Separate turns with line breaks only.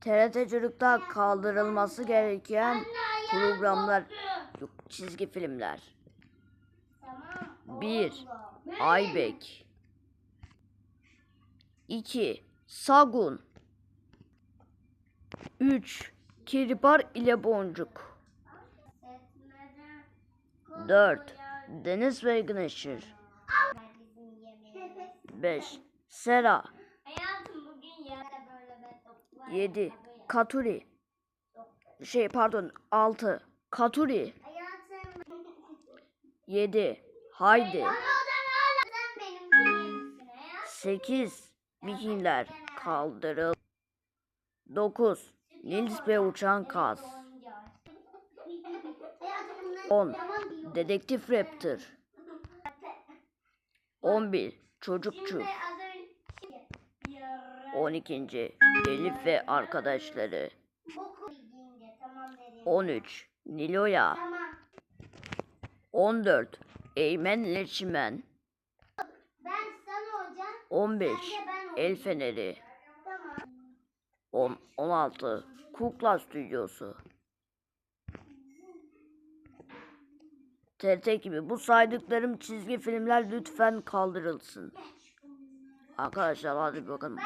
TRT Çocuk'ta kaldırılması gereken programlar yok çizgi filmler. 1. Aybek 2. Sagun 3. Kirbar ile Boncuk 4. Deniz ve Güneşir 5. Sera 7. Katuri Şey pardon 6. Katuri
Hayatım.
7. Haydi
Ama o da hala sen benim değilsin ya.
8. Vikingler kaldırıl 9. Nils ve Uçan Kaz 10. Dedektif Raptor 11. Çocukçu 12. Elif ve arkadaşları 13. Niloya
Tamam.
14. Eymen
hocam.
15.
Sen de ben
El Feneri
Tamam.
10, 16. Kukla Stüdyosu TRT gibi bu saydıklarım çizgi filmler lütfen kaldırılsın. Arkadaşlar hadi bakalım.